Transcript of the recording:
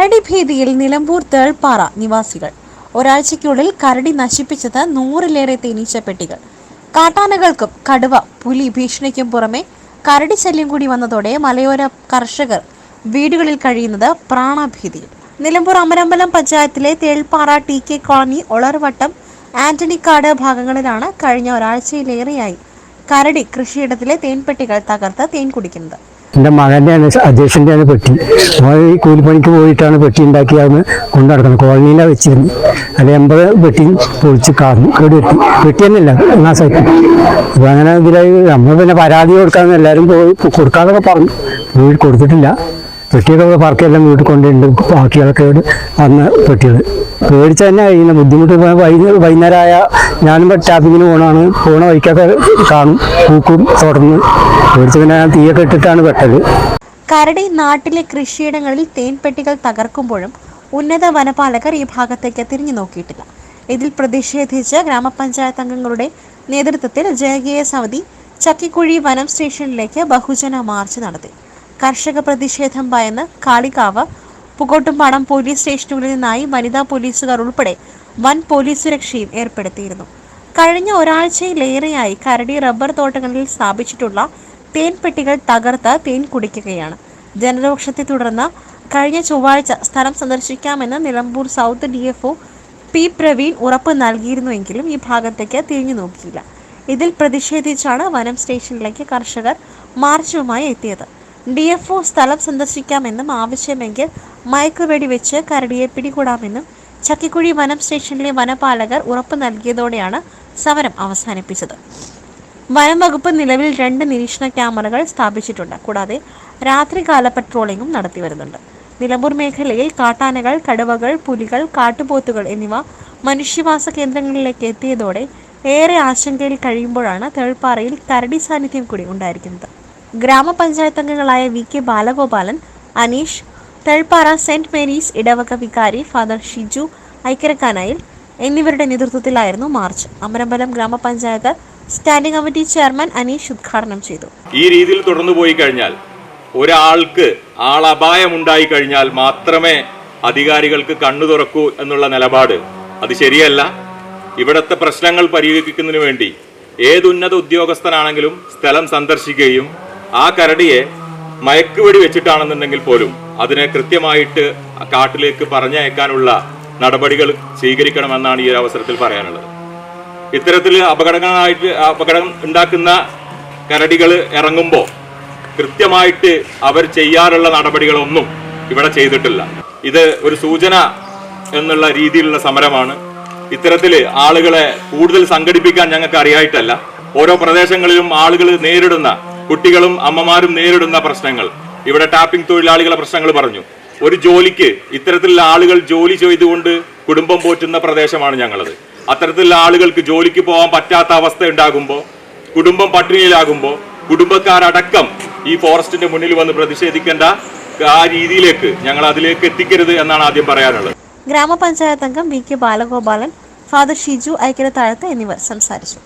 കരടി ഭീതിയിൽ നിലമ്പൂർ തേൾപ്പാറ നിവാസികൾ. ഒരാഴ്ചയ്ക്കുള്ളിൽ കരടി നശിപ്പിച്ചത് നൂറിലേറെ തേനീച്ചപ്പെട്ടികൾ കാട്ടാനകൾക്കും കടുവ പുലി ഭീഷണിക്കും പുറമെ കരടി ശല്യം കൂടി വന്നതോടെ മലയോര കർഷകർ വീടുകളിൽ കഴിയുന്നത് പ്രാണഭീതിയിൽ. നിലമ്പൂർ അമരമ്പലം പഞ്ചായത്തിലെ Thelpara T K colony Olarvattam Antonykad ഭാഗങ്ങളിലാണ് കഴിഞ്ഞ ഒരാഴ്ചയിലേറെയായി കരടി കൃഷിയിടത്തിലെ തേൻപെട്ടികൾ തകർത്ത് തേൻ കുടിക്കുന്നത്. എന്റെ മകന്റെയാണ് അധ്യക്ഷന്റെയാണ് പെട്ടി. അവൻ ഈ കൂലിപ്പണിക്ക് പോയിട്ടാണ് പെട്ടി ഉണ്ടാക്കി അതൊന്ന് കൊണ്ടു നടക്കുന്നത്. കോളനിയിലാണ് വെച്ചിരുന്നു അത് എൺപത് പെട്ടി പൊളിച്ച് കാർന്നു കേട് വെട്ടി പെട്ടി തന്നെയല്ല നാസായിട്ട് അപ്പോൾ അങ്ങനെ ഇതിലായി നമ്മൾ പിന്നെ പരാതി കൊടുക്കാമെന്ന് എല്ലാവരും പോയി കൊടുക്കാതൊക്കെ പറഞ്ഞു. വീട് കൊടുത്തിട്ടില്ല. പെട്ടിയൊക്കെ പറക്കെല്ലാം വീട്ടിൽ കൊണ്ടുണ്ട് ബാക്കികളൊക്കെ വന്ന പെട്ടികൾ. പേടിച്ച് തന്നെ കഴിയുന്ന ബുദ്ധിമുട്ട് വൈകുന്നേരമായ ഞാനും ടാപ്പിങ്ങിന് പോകണമാണ് പോണ വഴിക്കൊക്കെ കാണും. പൂക്കും തുടർന്ന് പേടിച്ച് പിന്നെ കരടി നാട്ടിലെ കൃഷിയിടങ്ങളിൽ തേൻപെട്ടികൾ തകർക്കുമ്പോഴും ഉന്നത വനപാലകർ ഈ ഭാഗത്തേക്ക് തിരിഞ്ഞു നോക്കിയിട്ടില്ല. ഇതിൽ പ്രതിഷേധിച്ച് ഗ്രാമപഞ്ചായത്ത് അംഗങ്ങളുടെ നേതൃത്വത്തിൽ ജനകീയ സമിതി ചക്കിക്കുഴി വനം സ്റ്റേഷനിലേക്ക് ബഹുജന മാർച്ച് നടത്തി. കർഷക പ്രതിഷേധം ഭയന്ന് കാളികാവ് പുകോട്ടുംപാടം പോലീസ് സ്റ്റേഷനുകളിൽ നിന്നായി വനിതാ പോലീസുകാർ ഉൾപ്പെടെ വൻ പോലീസ് സുരക്ഷയും ഏർപ്പെടുത്തിയിരുന്നു. കഴിഞ്ഞ ഒരാഴ്ചയിലേറെയായി കരടി റബ്ബർ തോട്ടങ്ങളിൽ സ്ഥാപിച്ചിട്ടുള്ള തേൻപെട്ടികൾ തകർത്ത് തേൻ കുടിക്കുകയാണ്. ജനരോക്ഷത്തെ തുടർന്ന് കഴിഞ്ഞ ചൊവ്വാഴ്ച സ്ഥലം സന്ദർശിക്കാമെന്ന് Nilambur south D F O P Praveen ഉറപ്പ് നൽകിയിരുന്നുവെങ്കിലും ഈ ഭാഗത്തേക്ക് തിരിഞ്ഞു നോക്കിയില്ല. ഇതിൽ പ്രതിഷേധിച്ചാണ് വനം സ്റ്റേഷനിലേക്ക് കർഷകർ മാർച്ചുമായി എത്തിയത്. ഡി എഫ് ഒ സ്ഥലം സന്ദർശിക്കാമെന്നും ആവശ്യമെങ്കിൽ മയക്കുവെടി വെച്ച് കരടിയെ പിടികൂടാമെന്നും ചക്കിക്കുഴി വനം സ്റ്റേഷനിലെ വനപാലകർ ഉറപ്പ് നൽകിയതോടെയാണ് സമരം അവസാനിപ്പിച്ചത്. വനം വകുപ്പ് നിലവിൽ രണ്ട് നിരീക്ഷണ ക്യാമറകൾ സ്ഥാപിച്ചിട്ടുണ്ട്. കൂടാതെ രാത്രികാല പട്രോളിംഗും നടത്തി വരുന്നുണ്ട്. നിലമ്പൂർ മേഖലയിൽ കാട്ടാനകൾ കടുവകൾ പുലികൾ കാട്ടുപോത്തുകൾ എന്നിവ മനുഷ്യവാസ കേന്ദ്രങ്ങളിലേക്ക് എത്തിയതോടെ ഏറെ ആശങ്കയിൽ കഴിയുമ്പോഴാണ് തേൾപ്പാറയിൽ കരടി സാന്നിധ്യം കൂടി ഉണ്ടായിരിക്കുന്നത്. ഗ്രാമപഞ്ചായത്ത് അംഗങ്ങളായ V K Balagopalan Aneesh Thelpara saint Mary's ഇടവക വികാരി ഫാദർ ഷിജു ഐക്കരക്കാനായിൽ എന്നിവരുടെ നേതൃത്വത്തിലായിരുന്നു മാർച്ച്. അമരമ്പലം ഗ്രാമപഞ്ചായത്ത് സ്റ്റാൻഡിംഗ് കമ്മിറ്റി ചെയർമാൻ അനീഷ് ഉദ്ഘാടനം ചെയ്തു. ഈ രീതിയിൽ തുടർന്നു പോയി കഴിഞ്ഞാൽ ഒരാൾക്ക് ആളപായമുണ്ടായി കഴിഞ്ഞാൽ മാത്രമേ അധികാരികൾക്ക് കണ്ണു തുറക്കൂ എന്നുള്ള നിലപാട്. അത് ശരിയല്ല. ഇവിടുത്തെ പ്രശ്നങ്ങൾ പരിഹരിക്കുന്നതിന് വേണ്ടി ഏതുന്നത ഉദ്യോഗസ്ഥനാണെങ്കിലും സ്ഥലം സന്ദർശിക്കുകയും ആ കരടിയെ മയക്കുവെടി വെച്ചിട്ടാണെന്നുണ്ടെങ്കിൽ പോലും അതിനെ കൃത്യമായിട്ട് കാട്ടിലേക്ക് പറഞ്ഞയക്കാനുള്ള നടപടികൾ സ്വീകരിക്കണമെന്നാണ് ഈ അവസരത്തിൽ പറയാനുള്ളത്. ഇത്തരത്തിൽ അപകടങ്ങളായിട്ട് അപകടം ഉണ്ടാക്കുന്ന കരടികൾ ഇറങ്ങുമ്പോൾ കൃത്യമായിട്ട് അവർ ചെയ്യാറുള്ള നടപടികളൊന്നും ഇവിടെ ചെയ്തിട്ടില്ല. ഇത് ഒരു സൂചന എന്നുള്ള രീതിയിലുള്ള സമരമാണ്. ഇത്തരത്തിൽ ആളുകളെ കൂടുതൽ സംഘടിപ്പിക്കാൻ ഞങ്ങൾക്ക് അറിയായിട്ടല്ല. ഓരോ പ്രദേശങ്ങളിലും ആളുകൾ നേരിടുന്ന കുട്ടികളും അമ്മമാരും നേരിടുന്ന പ്രശ്നങ്ങൾ. ഇവിടെ ടാപ്പിംഗ് തൊഴിലാളികളെ പ്രശ്നങ്ങൾ പറഞ്ഞു. ഒരു ജോലിക്ക് ഇത്തരത്തിലുള്ള ആളുകൾ ജോലി ചെയ്തുകൊണ്ട് കുടുംബം പോറ്റുന്ന പ്രദേശമാണ് ഞങ്ങളത്. അത്തരത്തിലുള്ള ആളുകൾക്ക് ജോലിക്ക് പോകാൻ പറ്റാത്ത അവസ്ഥ ഉണ്ടാകുമ്പോൾ കുടുംബം പട്ടിണിയിലാകുമ്പോൾ കുടുംബക്കാരടക്കം ഈ ഫോറസ്റ്റിന്റെ മുന്നിൽ വന്ന് പ്രതിഷേധിക്കേണ്ട ആ രീതിയിലേക്ക് ഞങ്ങൾ അതിലേക്ക് എത്തിക്കരുത് എന്നാണ് ആദ്യം പറയാനുള്ളത്. ഗ്രാമപഞ്ചായത്ത് അംഗം V K Balagopalan father Shiju Aikyarathazhath എന്നിവർ സംസാരിച്ചു.